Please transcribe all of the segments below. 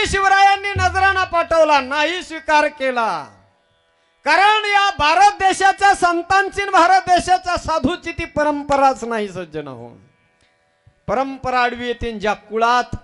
छत्रपती शिवरायांनी नजराना पाठवला नाही स्वीकार केला. कारण या भारत देशाच्या संतांची भारत देशाच्या साधूची ती परंपराच नाही सज्जन हो परंपरा आडवी येते ज्या कुळात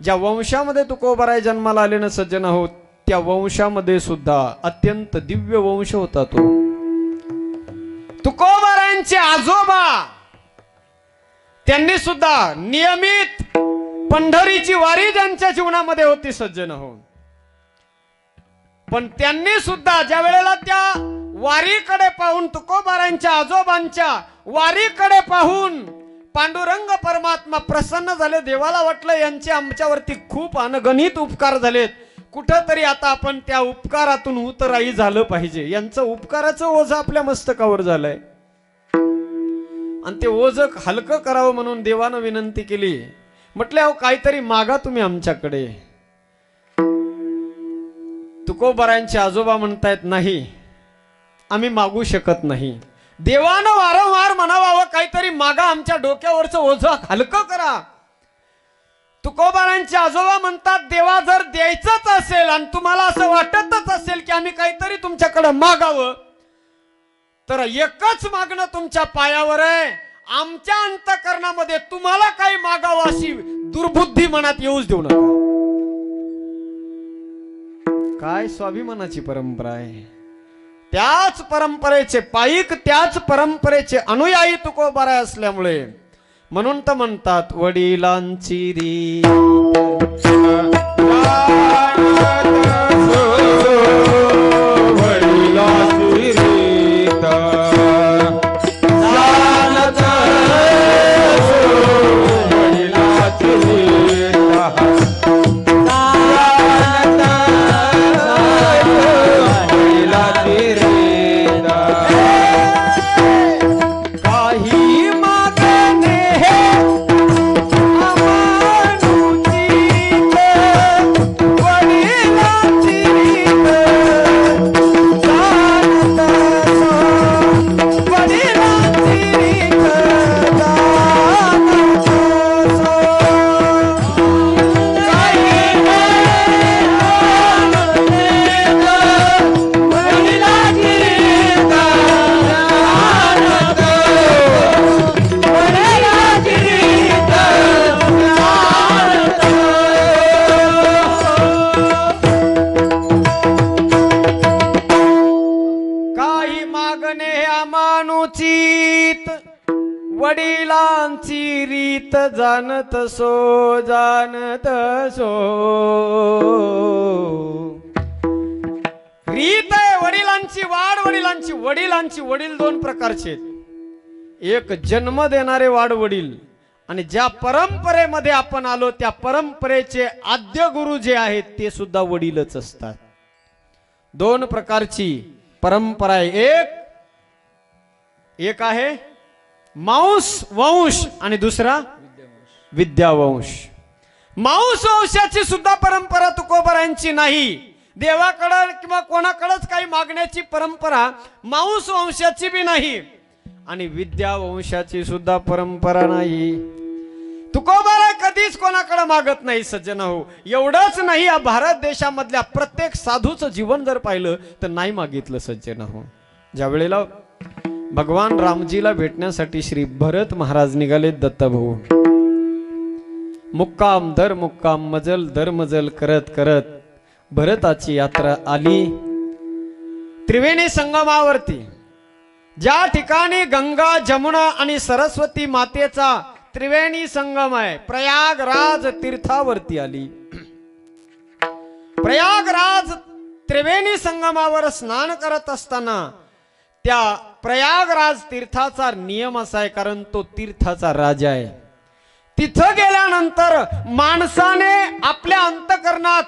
ज्या वंशामध्ये तुकोबराय जन्माला आले ना सज्जन हो त्या वंशामध्ये सुद्धा अत्यंत दिव्य वंश होता तो. तुकोबरायांचे आजोबा त्यांनी सुद्धा नियमित पंढरीची वारी ज्यांच्या जीवनामध्ये होती सज्जन हो पण त्यांनी सुद्धा ज्या वेळेला त्या वारीकडे पाहून तुकोबारांच्या आजोबांच्या वारीकडे पाहून पांडुरंग परमात्मा प्रसन्न झाले देवाला वाटलं यांचे आमच्यावरती खूप अनगणित उपकार झालेत. कुठंतरी आता आपण त्या उपकारातून उतराई झालं पाहिजे. यांचं उपकाराचं ओझ आपल्या मस्तकावर झालंय. आणि ते ओझ हलकं करावं म्हणून देवानं विनंती केली. म्हटले अहो काहीतरी मागा तुम्ही आमच्याकडे. तुकोबारांचे आजोबा म्हणतायत नाही आम्ही मागू शकत नाही. देवानं वारंवार म्हणावा काहीतरी मागा आमच्या डोक्यावरचं ओझं हलकं करा. तुकोबारांचे आजोबा म्हणतात देवा जर द्यायचंच असेल आणि तुम्हाला असं वाटतच असेल की आम्ही काहीतरी तुमच्याकडे मागावं तर एकच मागणं तुमच्या पायावर आहे. आमच्या अंतकरणामध्ये तुम्हाला काही मागावं अशी दुर्बुद्धी मनात येऊच देऊ नका. काय स्वाभिमानाची परंपरा आहे? त्याच परंपरेचे पायिक त्याच परंपरेचे अनुयायी तुकोबारा असल्यामुळे म्हणून तर म्हणतात वडिलांची री जाणत सो जाणत सो रीत आहे वडिलांची वाढ वडिलांची वडिलांची वडील दोन प्रकारचे आहेत. एक जन्म देणारे वाढ वडील आणि ज्या परंपरेमध्ये आपण आलो त्या परंपरेचे आद्य गुरु जे आहेत ते सुद्धा वडीलच असतात. दोन प्रकारची परंपरा आहे. एक एक आहे मांस वंश आणि दुसरा विद्यावंश. मांस वंशाची सुद्धा परंपरा तुकोबरांची नाही. देवाकडं किंवा कोणाकडंच काही मागण्याची परंपरा मांस वंशाची बी नाही. आणि विद्यावंशाची सुद्धा परंपरा नाही. तुकोबारा कधीच कोणाकडे मागत नाही सज्जन हो. एवढंच नाही या भारत देशामधल्या प्रत्येक साधूचं जीवन जर पाहिलं तर नाही मागितलं सज्जन हो. ज्या वेळेला भगवान रामजीला भेटण्यासाठी श्री भरत महाराज निघाले दत्तभाऊ मुक्काम दर मुक्काम मजल दर मजल करत करत भरताची यात्रा आली. त्रिवेणी संगमावरती ज्या ठिकाणी गंगा जमुना आणि सरस्वती मातेचा त्रिवेणी संगम आहे प्रयागराज तीर्थावरती आली. प्रयागराज त्रिवेणी संगमावर स्नान करत असताना त्या प्रयागराज तीर्थाचा नियम असा आहे कारण तो तीर्थाचा राजा आहे. तिथं गेल्यानंतर माणसाने आपल्या अंतकरणात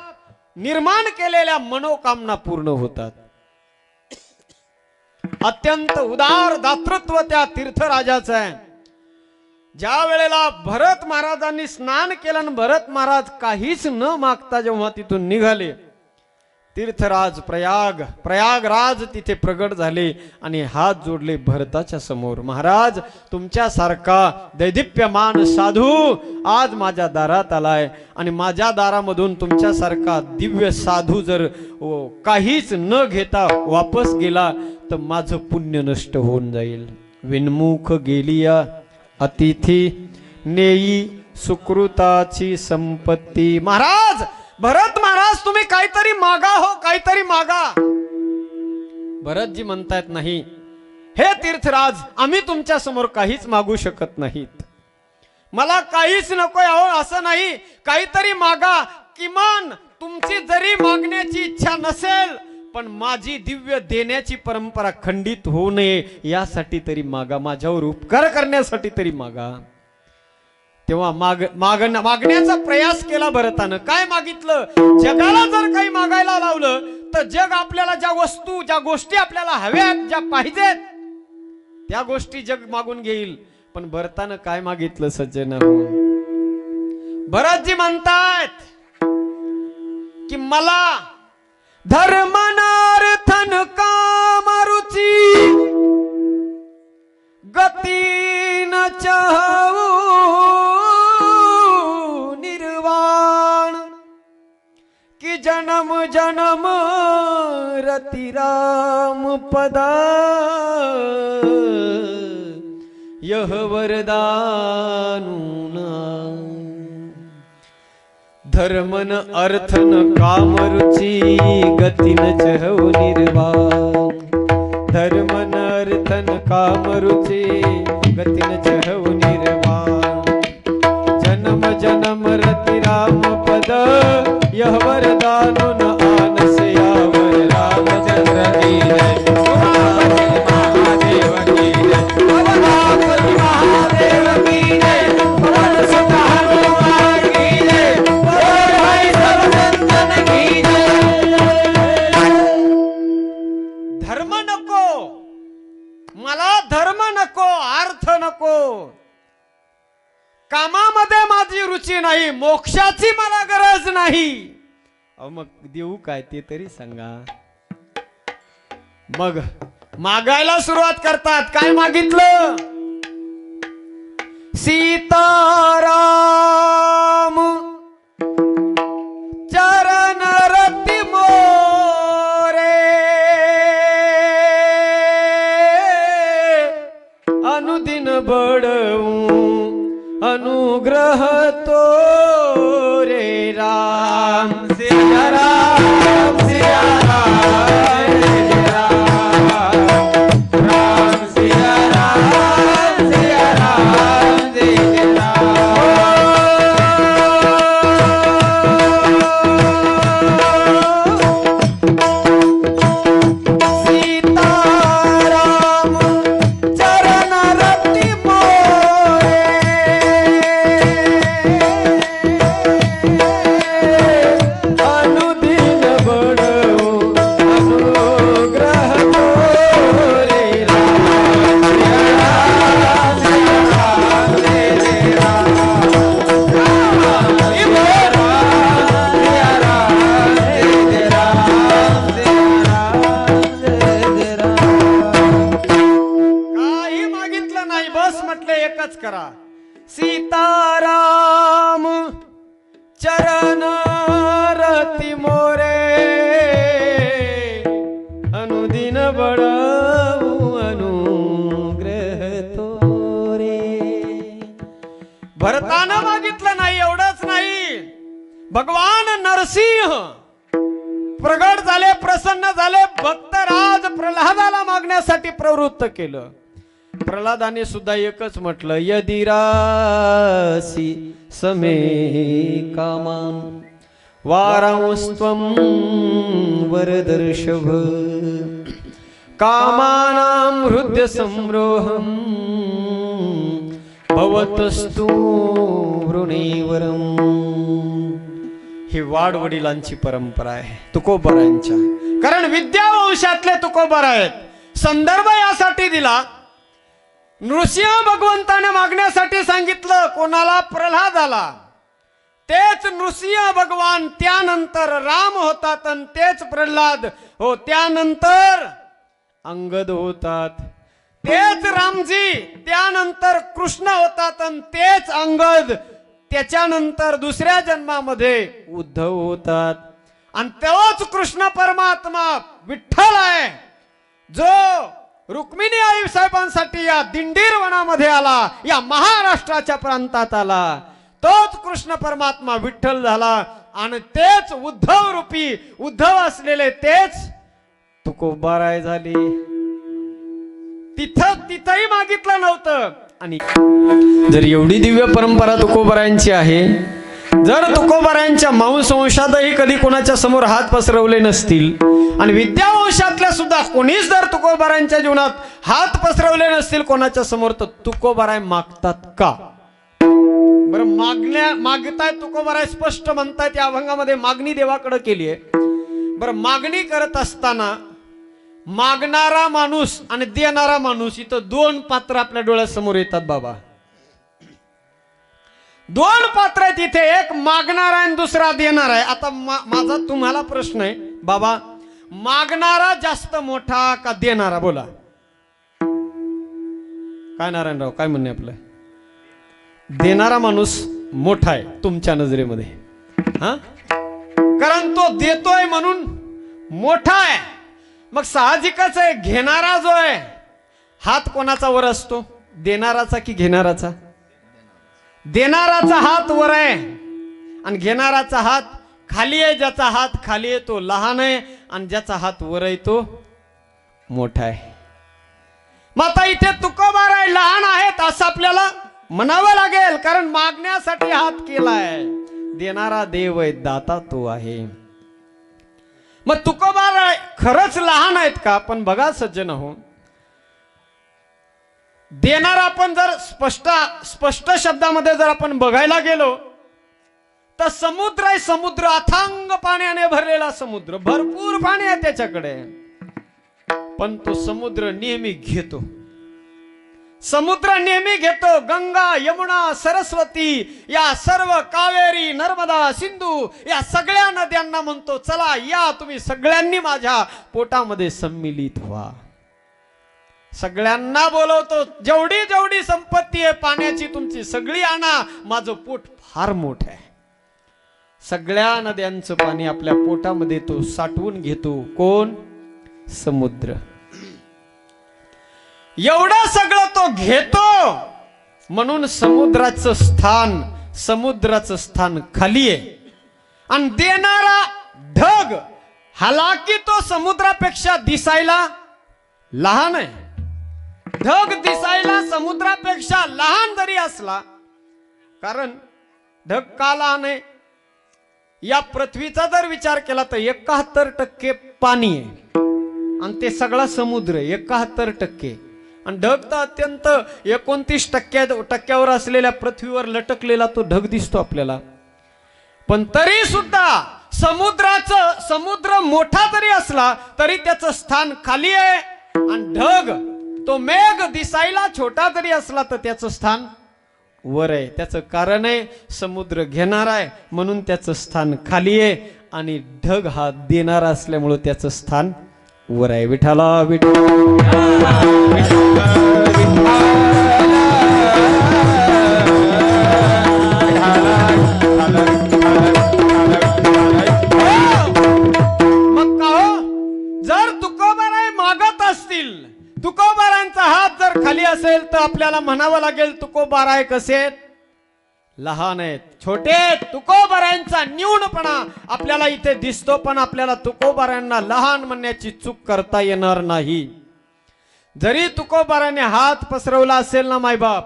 निर्माण केलेल्या मनोकामना पूर्ण होतात. अत्यंत उदार दातृत्व त्या तीर्थराजाचं आहे. ज्या वेळेला भरत महाराजांनी स्नान केलं आणि भरत महाराज काहीच न मागता जेव्हा तिथून निघाले तीर्थराज प्रयाग प्रयागराज तिथे प्रगट झाले आणि हात जोडले भरताच्या समोर. महाराज तुमच्यासारखा दैदिप्यमान साधू आज माझ्या दारात आलाय आणि माझ्या दारामधून तुमच्यासारखा दिव्य साधू जर काहीच न घेता वापस गेला तर माझं पुण्य नष्ट होऊन जाईल. विनमुख गेलिया अतिथी नेई सुकृताची संपत्ती. महाराज भरत महाराज तुम्ही काहीतरी मागा हो काहीतरी मागा. भरतजी म्हणतायत नाही. हे तीर्थराज आम्ही तुमच्यासमोर काहीच मागू शकत नाहीत. मला काहीच नको अहो असं नाही. काहीतरी मागा. किमान तुमची जरी मागण्याची इच्छा नसेल पण माझी दिव्य देण्याची परंपरा खंडित होऊ नये. यासाठी तरी मागा. माझ्यावर उपकार करण्यासाठी तरी मागा. तेव्हा माग मागण मागण्याचा प्रयास केला भरतानं. काय मागितलं? जगाला जर काही मागायला लावलं तर जग आपल्याला ज्या वस्तू ज्या गोष्टी आपल्याला हव्यात ज्या पाहिजेत त्या गोष्टी जग मागून घेईल. पण भरतानं काय मागितलं सज्जन भरतजी म्हणतायत की मला धर्मनार्थन कामरुची गतीन चहा पदा। यह वरदानुना। धर्मन अर्थन कामरुची गतीन चहु निर्वाण। धर्मन अर्थन कामरुची गतीन चहु निर्वाण। जन्म जन्म रति राम पद। यह वरदानु मग देऊ काय ते तरी सांगा. मग मागायला सुरुवात करतात. काय मागितलं? सीताराम. चरण रती मोरे. अनुदिन बडवू. अनुग्रह म्हटले एकच करा. सीताराम चरण रती मोरे. अनुदिन बडवू अनुग्रह तोरे. भरतानं मागितलं नाही एवढंच नाही. भगवान नरसिंह प्रगट झाले प्रसन्न झाले भक्तराज प्रल्हादाला मागण्यासाठी प्रवृत्त केलं. प्रल्हादाने सुद्धा एकच म्हटलं यदिरासी समे कामान वारांस्त्वं वरदर्शभ कामानां हृदय संरोहम भवतस्तु वृणीवरम। ही वाड वडिलांची परंपरा आहे तुकोबरांच्या. कारण विद्यावंशातले तुकोबर आहेत. संदर्भ यासाठी दिला नृसिंह भगवंताने मागण्यासाठी सांगितलं कोणाला प्रल्हाद आला? तेच नृसिंह भगवान त्यानंतर राम होतात आणि तेच प्रल्हाद. हो त्यानंतर अंगद होतात. तेच रामजी त्यानंतर कृष्ण होतात आणि तेच अंगद. त्याच्यानंतर दुसऱ्या जन्मामध्ये उद्धव होतात. आणि तोच कृष्ण परमात्मा विठ्ठल आहे. जो रुक्मिणी आई साहेबांसाठी या दिंडीर वनामध्ये आला या महाराष्ट्राच्या प्रांतात आला. तोच कृष्ण परमात्मा विठ्ठल झाला आणि तेच उद्धव रूपी उद्धव असलेले तेच तुकोबाराय झाली. तिथं तिथंही मागितलं नव्हतं. आणि जर एवढी दिव्य परंपरा तुकोबारायांची आहे जर तुकोबारायांच्या मांसवंशातही कधी कोणाच्या समोर हात पसरवले नसतील आणि विद्यावंशातल्या सुद्धा कोणीच जर तुकोबारायांच्या जीवनात हात पसरवले नसतील कोणाच्या समोर तर तुकोबाराय मागतात का? बरं मागण्या मागताय तुकोबाराय स्पष्ट म्हणतायत या अभंगामध्ये मागणी देवाकडे केली आहे. बरं मागणी करत असताना मागणारा माणूस आणि देणारा माणूस इथं दोन पात्र आपल्या डोळ्यासमोर येतात बाबा. दोन पात्र आहेत इथे. एक मागणारा आणि दुसरा देणार आहे. आता मा- माझा तुम्हाला प्रश्न आहे. बाबा मागणारा जास्त मोठा का देणारा? बोला. काय नारायणराव काय म्हणणे आपलं? देणारा माणूस मोठा आहे तुमच्या नजरेमध्ये. हा? कारण तो देतोय म्हणून मोठा आहे. मग साहजिकच आहे घेणारा जो आहे हात कोणाचा वर असतो? देणाराचा की घेणाराचा? देणाराचा हात वर आहे. आणि घेणाराचा हात खाली आहे ज्याचा हात खाली आहे तो लहान आहे आणि ज्याचा हात वर आहे तो मोठा आहे. मग आता इथे तुकोबार आहे लहान आहेत असं आपल्याला म्हणावं लागेल कारण मागण्यासाठी हात केलाय. देणारा देव आहे दाता तो आहे. मग तुकोबार खरंच लहान आहेत का? पण बघा सज्जन हो. देणार आपण जर स्पष्ट स्पष्ट शब्दामध्ये जर आपण बघायला गेलो तर समुद्र आहे समुद्र अथांग पाण्याने भरलेला समुद्र. भरपूर पाणी आहे त्याच्याकडे. पण तो समुद्र नेहमी घेतो. समुद्र नेहमी घेतो. गंगा यमुना सरस्वती या सर्व कावेरी नर्मदा सिंधू या सगळ्या नद्यांना म्हणतो चला या तुम्ही सगळ्यांनी माझ्या पोटामध्ये सम्मिलित व्हा. सगळ्यांना बोलवतो. जेवढी जेवढी संपत्ती आहे पाण्याची तुमची सगळी आणा. माझं पोट फार मोठ आहे. सगळ्या नद्यांचं पाणी आपल्या पोटामध्ये तो साठवून घेतो. कोण? समुद्र. एवढं सगळं तो घेतो. म्हणून समुद्राचं स्थान समुद्राचं स्थान खाली आहे. आणि देणारा ढग हालाकी तो समुद्रापेक्षा दिसायला लहान आहे. ढग दिसायला समुद्रापेक्षा लहान जरी असला कारण ढग का लहान आहे? या पृथ्वीचा जर विचार केला तर एकाहत्तर टक्के पाणी आहे. आणि ते सगळा समुद्र आहे एकाहत्तर टक्के. आणि ढग तर अत्यंत एकोणतीस टक्क्या टक्क्यावर असलेल्या पृथ्वीवर लटकलेला तो ढग दिसतो आपल्याला. पण तरी सुद्धा समुद्राचं समुद्र मोठा जरी असला तरी त्याचं स्थान खाली आहे. आणि ढग तो मेघ दिसायला छोटा जरी असला तर त्याचं स्थान वर आहे. त्याचं कारण आहे समुद्र घेणार आहे म्हणून त्याचं स्थान खाली आहे आणि ढग हा देणारा असल्यामुळं त्याचं स्थान वर आहे. विठाला विठ्ठल. तुकोबाराय कसे आहेत? लहान आहेत. छोटे आहेत. न्यूनपणा आपल्याला इथे दिसतो पण आपल्याला तुकोबारांना लहान म्हणण्याची चूक करता येणार नाही. जरी तुकोबाराने हात पसरवला असेल ना मायबाप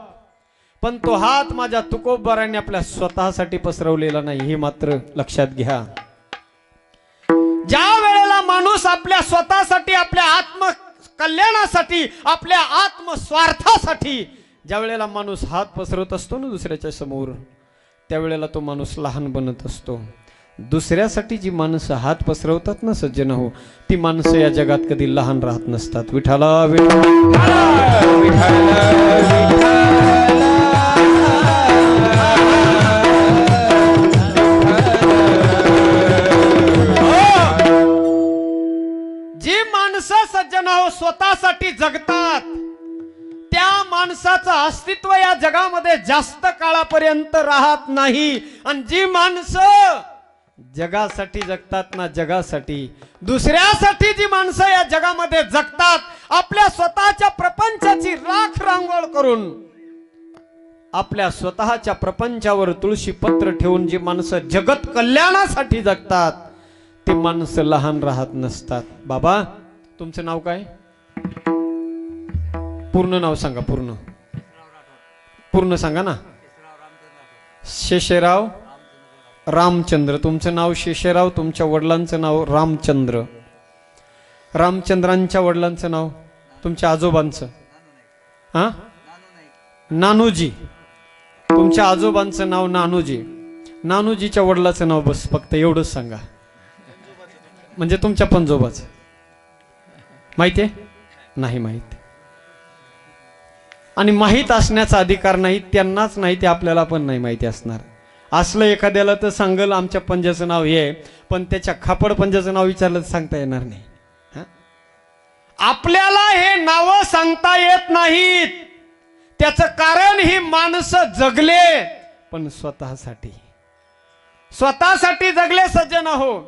पण तो हात माझ्या तुकोबाराने आपल्या स्वतःसाठी पसरवलेला नाही. हे मात्र लक्षात घ्या. ज्या वेळेला माणूस आपल्या स्वतःसाठी आपल्या आत्मकल्याणासाठी आपल्या आत्मस्वार्थासाठी ज्या वेळेला माणूस हात पसरत असतो ना दुसऱ्याच्या समोर त्यावेळेला तो माणूस लहान बनत असतो. दुसऱ्यासाठी जी माणसं हात पसरवतात ना सज्जन हो ती माणसं या जगात कधी लहान राहत नसतात. विठाला विठाला हो! सज्जन हो स्वतःसाठी जगतात. माणसाचं अस्तित्व या जगामध्ये जास्त काळापर्यंत राहत नाही. आणि जी माणसं जगासाठी जगतात ना जगासाठी दुसऱ्यासाठी जी माणसं या जगामध्ये जगतात आपल्या स्वतःच्या प्रपंचाची राख रांगोळ करून आपल्या स्वतःच्या प्रपंचावर तुळशी पत्र ठेवून जी माणसं जगत कल्याणासाठी जगतात ती माणसं लहान राहत नसतात. बाबा तुमचं नाव काय? पूर्ण नाव सांगा पूर्ण. पूर्ण सांगा ना. शेषेराव रामचंद्र. तुमचं नाव शेषेराव तुमच्या वडिलांचं नाव रामचंद्र. रामचंद्रांच्या वडिलांचं नाव तुमच्या आजोबांचं. हा? नानूजी. तुमच्या आजोबांचं नाव नानूजी. नानूजीच्या वडिलाचं नाव बस फक्त एवढंच सांगा. म्हणजे तुमच्या पंजोबाचं माहिती आहे? नाही माहिती. आणि माहीत असण्याचा अधिकार नाही त्यांनाच नाही ते आपल्याला पण नाही माहिती असणार. असलं एखाद्याला तर सांगल आमच्या पंजाचं नाव हे आहे, पण त्याच्या खापड पंजाचं नाव विचारलं तर सांगता येणार नाही. आपल्याला हे नावं सांगता येत नाहीत. त्याचं कारण ही माणसं जगले पण स्वतःसाठी. स्वतःसाठी जगले सज्जन हो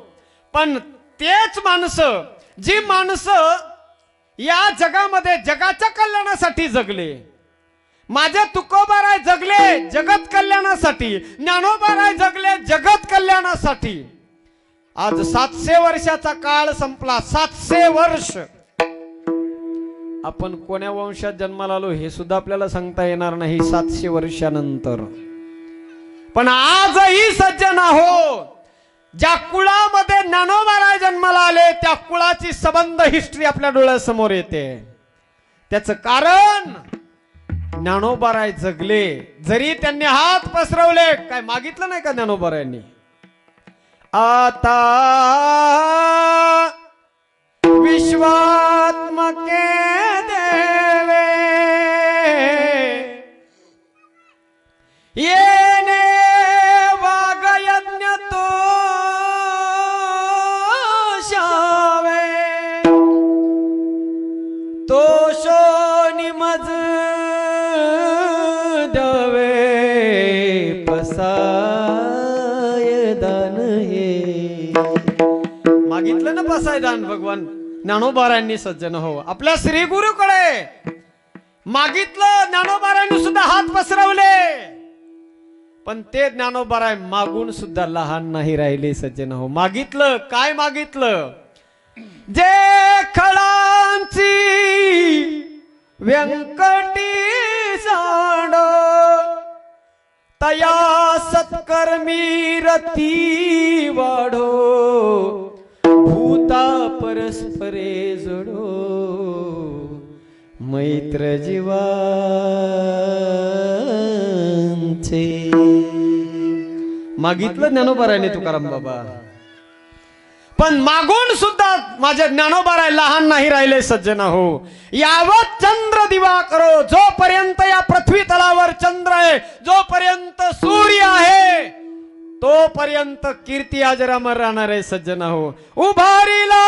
पण तेच माणसं जी माणसं या जगामध्ये जगाच्या कल्याणासाठी जगले माझे तुकोबाराय जगले जगत कल्याणासाठी ज्ञानोबाराय जगले जगत कल्याणासाठी. आज सातशे वर्षाचा काळ संपला सातशे वर्ष. आपण कोण्या वंशात जन्माला आलो हे सुद्धा आपल्याला सांगता येणार नाही सातशे वर्षानंतर. पण आजही सज्जन आहो ज्या कुळामध्ये ज्ञानोबाराय जन्माला आले त्या कुळाची संबंध हिस्ट्री आपल्या डोळ्यासमोर येते. त्याच कारण ज्ञानोबाराय जगले जरी त्यांनी हात पसरवले काय मागितलं नाही का ज्ञानोबारायांनी? आता विश्वात्मके मागितलं दान भगवान ज्ञानोबारांनी सज्जन हो. आपल्या श्री गुरुकडे मागितलं ज्ञानोबारांनी सुद्धा हात पसरवले. पण ते ज्ञानोबाराय मागून सुद्धा लहान नाही राहिले सज्जन हो. मागितलं काय मागितलं? जे खळांची व्यंकटी जाण तया सत्कर्मी रती वाढो. परस्परे जोडो. मैत्र जीवांचे. मागितलं ज्ञानोबारायने तुकाराम बाबा. पण मागून सुद्धा माझे ज्ञानोबाराय लहान नाही राहिले सज्जन हो यावत चंद्र दिवा करो. जोपर्यंत या पृथ्वी तलावर चंद्र आहे जोपर्यंत सूर्य आहे तोपर्यंत कीर्ती अजरामर राहणार आहे सज्जन हो उभारीला